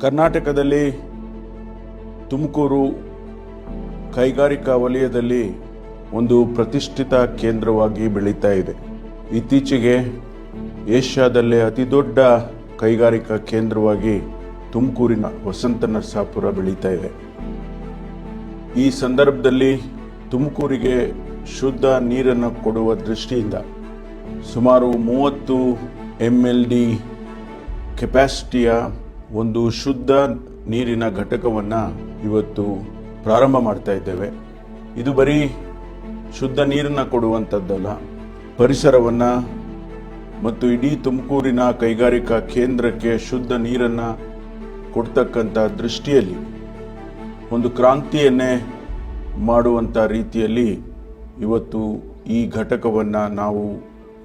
ಕರ್ನಾಟಕದಲ್ಲಿ ತುಮಕೂರು ಕೈಗಾರಿಕಾ ವಲಯದಲ್ಲಿ ಒಂದು ಪ್ರತಿಷ್ಠಿತ ಕೇಂದ್ರವಾಗಿ ಬೆಳೀತಾ ಇದೆ. ಇತ್ತೀಚೆಗೆ ಏಷ್ಯಾದಲ್ಲೇ ಅತಿದೊಡ್ಡ ಕೈಗಾರಿಕಾ ಕೇಂದ್ರವಾಗಿ ತುಮಕೂರಿನ ವಸಂತ ನರಸಾಪುರ ಬೆಳೀತಾ ಇದೆ. ಈ ಸಂದರ್ಭದಲ್ಲಿ ತುಮಕೂರಿಗೆ ಶುದ್ಧ ನೀರನ್ನು ಕೊಡುವ ದೃಷ್ಟಿಯಿಂದ ಸುಮಾರು ಮೂವತ್ತು ಎಂ ಎಲ್ ಡಿ ಕೆಪಾಸಿಟಿಯ ಒಂದು ಶುದ್ಧ ನೀರಿನ ಘಟಕವನ್ನು ಇವತ್ತು ಪ್ರಾರಂಭ ಮಾಡ್ತಾ ಇದ್ದೇವೆ. ಇದು ಬರೀ ಶುದ್ಧ ನೀರನ್ನು ಕೊಡುವಂಥದ್ದಲ್ಲ ಪರಿಸರವನ್ನು ಮತ್ತು ಇಡೀ ತುಮಕೂರಿನ ಕೈಗಾರಿಕಾ ಕೇಂದ್ರಕ್ಕೆ ಶುದ್ಧ ನೀರನ್ನು ಕೊಡ್ತಕ್ಕಂಥ ದೃಷ್ಟಿಯಲ್ಲಿ, ಒಂದು ಕ್ರಾಂತಿಯನ್ನೇ ಮಾಡುವಂಥ ರೀತಿಯಲ್ಲಿ ಇವತ್ತು ಈ ಘಟಕವನ್ನು ನಾವು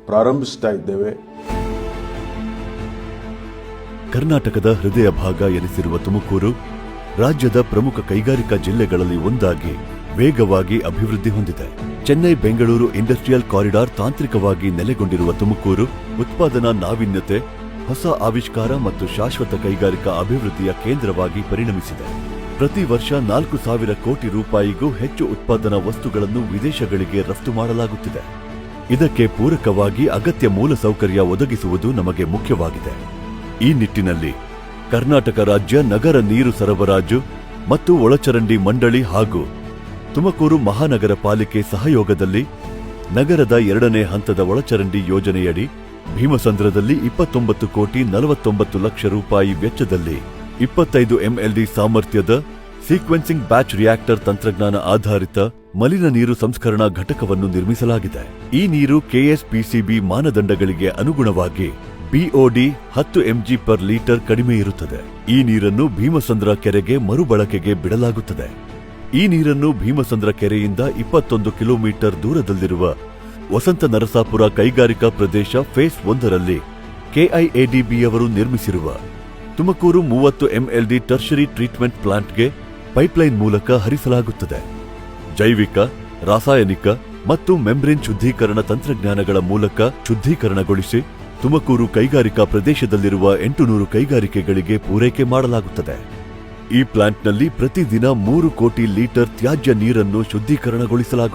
ಪ್ರಾರಂಭಿಸ್ತಾ ಇದ್ದೇವೆ. ಕರ್ನಾಟಕದ ಹೃದಯ ಭಾಗ ಎನಿಸಿರುವ ತುಮಕೂರು ರಾಜ್ಯದ ಪ್ರಮುಖ ಕೈಗಾರಿಕಾ ಜಿಲ್ಲೆಗಳಲ್ಲಿ ಒಂದಾಗಿ ವೇಗವಾಗಿ ಅಭಿವೃದ್ಧಿ ಹೊಂದಿದೆ. ಚೆನ್ನೈ ಬೆಂಗಳೂರು ಇಂಡಸ್ಟ್ರಿಯಲ್ ಕಾರಿಡಾರ್ ತಾಂತ್ರಿಕವಾಗಿ ನೆಲೆಗೊಂಡಿರುವ ತುಮಕೂರು ಉತ್ಪಾದನಾ ನಾವೀನ್ಯತೆ, ಹೊಸ ಆವಿಷ್ಕಾರ ಮತ್ತು ಶಾಶ್ವತ ಕೈಗಾರಿಕಾ ಅಭಿವೃದ್ಧಿಯ ಕೇಂದ್ರವಾಗಿ ಪರಿಣಮಿಸಿದೆ. ಪ್ರತಿ ವರ್ಷ ನಾಲ್ಕು ಸಾವಿರ ಕೋಟಿ ರೂಪಾಯಿಗೂ ಹೆಚ್ಚು ಉತ್ಪಾದನಾ ವಸ್ತುಗಳನ್ನು ವಿದೇಶಗಳಿಗೆ ರಫ್ತು ಮಾಡಲಾಗುತ್ತಿದೆ. ಇದಕ್ಕೆ ಪೂರಕವಾಗಿ ಅಗತ್ಯ ಮೂಲಸೌಕರ್ಯ ಒದಗಿಸುವುದು ನಮಗೆ ಮುಖ್ಯವಾಗಿದೆ. ಈ ನಿಟ್ಟಿನಲ್ಲಿ ಕರ್ನಾಟಕ ರಾಜ್ಯ ನಗರ ನೀರು ಸರಬರಾಜು ಮತ್ತು ಒಳಚರಂಡಿ ಮಂಡಳಿ ಹಾಗೂ ತುಮಕೂರು ಮಹಾನಗರ ಪಾಲಿಕೆ ಸಹಯೋಗದಲ್ಲಿ ನಗರದ ಎರಡನೇ ಹಂತದ ಒಳಚರಂಡಿ ಯೋಜನೆಯಡಿ ಭೀಮಸಂದ್ರದಲ್ಲಿ ಇಪ್ಪತ್ತೊಂಬತ್ತು ಕೋಟಿ ನಲವತ್ತೊಂಬತ್ತು ಲಕ್ಷ ರೂಪಾಯಿ ವೆಚ್ಚದಲ್ಲಿ ಇಪ್ಪತ್ತೈದು ಎಂಎಲ್ಡಿ ಸಾಮರ್ಥ್ಯದ ಸೀಕ್ವೆನ್ಸಿಂಗ್ ಬ್ಯಾಚ್ ರಿಯಾಕ್ಟರ್ ತಂತ್ರಜ್ಞಾನ ಆಧಾರಿತ ಮಲಿನ ನೀರು ಸಂಸ್ಕರಣಾ ಘಟಕವನ್ನು ನಿರ್ಮಿಸಲಾಗಿದೆ. ಈ ನೀರು ಕೆಎಸ್ಪಿಸಿಬಿ ಮಾನದಂಡಗಳಿಗೆ ಅನುಗುಣವಾಗಿ ಬಿಒಡಿ ಹತ್ತು ಎಂಜಿ ಪರ್ ಲೀಟರ್ ಕಡಿಮೆ ಇರುತ್ತದೆ. ಈ ನೀರನ್ನು ಭೀಮಸಂದ್ರ ಕೆರೆಗೆ ಮರುಬಳಕೆಗೆ ಬಿಡಲಾಗುತ್ತದೆ. ಈ ನೀರನ್ನು ಭೀಮಸಂದ್ರ ಕೆರೆಯಿಂದ ಇಪ್ಪತ್ತೊಂದು ಕಿಲೋಮೀಟರ್ ದೂರದಲ್ಲಿರುವ ವಸಂತ ನರಸಾಪುರ ಕೈಗಾರಿಕಾ ಪ್ರದೇಶ ಫೇಸ್ ಒಂದರಲ್ಲಿ ಕೆಐಎಡಿಬಿಯವರು ನಿರ್ಮಿಸಿರುವ ತುಮಕೂರು ಮೂವತ್ತು ಎಂಎಲ್ಡಿ ಟರ್ಷರಿ ಟ್ರೀಟ್ಮೆಂಟ್ ಪ್ಲಾಂಟ್ಗೆ ಪೈಪ್ಲೈನ್ ಮೂಲಕ ಹರಿಸಲಾಗುತ್ತದೆ. ಜೈವಿಕ, ರಾಸಾಯನಿಕ ಮತ್ತು ಮೆಂಬ್ರೇನ್ ಶುದ್ಧೀಕರಣ ತಂತ್ರಜ್ಞಾನಗಳ ಮೂಲಕ ಶುದ್ಧೀಕರಣಗೊಳಿಸಿ ತುಮಕೂರು ಕೈಗಾರಿಕಾ ಪ್ರದೇಶದಲ್ಲಿರುವ ಎಂಟುನೂರು ಕೈಗಾರಿಕೆಗಳಿಗೆ ಪೂರೈಕೆ ಮಾಡಲಾಗುತ್ತದೆ. ಈ ಪ್ಲಾಂಟ್ನಲ್ಲಿ ಪ್ರತಿದಿನ ಮೂರು ಕೋಟಿ ಲೀಟರ್ ತ್ಯಾಜ್ಯ ನೀರನ್ನು ಶುದ್ಧೀಕರಣಗೊಳಿಸಲಾಗುತ್ತದೆ.